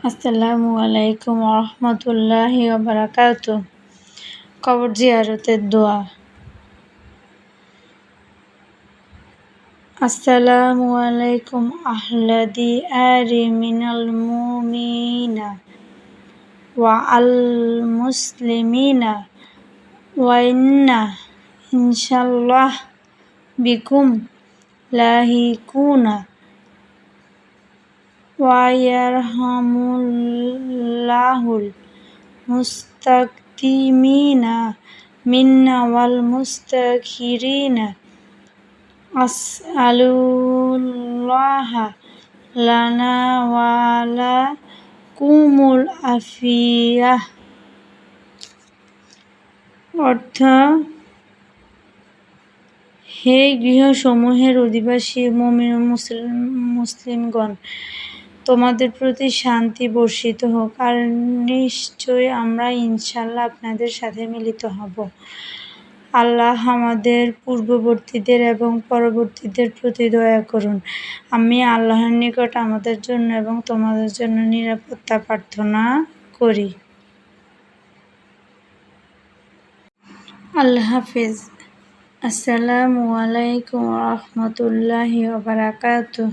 আসসালামু আলাইকুম রহমতুল্লাহ বারাকাত কবর জিয়ারতের দোয়া। আসসালামু আলাইকুম আহলাদি আরি মিনাল মুমিনা ওয়া আল মুসলিমিনা ওয়া ইন্না ইনশাল্লাহ বিকুম লাহিকুনা ওয়াইয়ারহামুল্লাহুল মুস্তাকদিমিনা মিন্না ওয়াল মুস্তাখিরিনা আসআলুল্লাহা লানা ওয়ালা কুমুল আফিয়াহ অর্থ, হে গৃহসমূহের অধিবাসী মমিন মুসলিমগণ তোমাদের প্রতি শান্তি বর্ষিত হোক, আর নিশ্চয় আমরা ইনশাল্লাহ আপনাদের সাথে মিলিত হব। আল্লাহ আমাদের পূর্ববর্তীদের এবং পরবর্তীদের প্রতি দয়া করুন। আমি আল্লাহর নিকট আমাদের জন্য এবং তোমাদের জন্য নিরাপত্তা প্রার্থনা করি। আল্লাহ হাফিজ। আসসালামু আলাইকুম রহমতুল্লাহি বারাকাতুহ।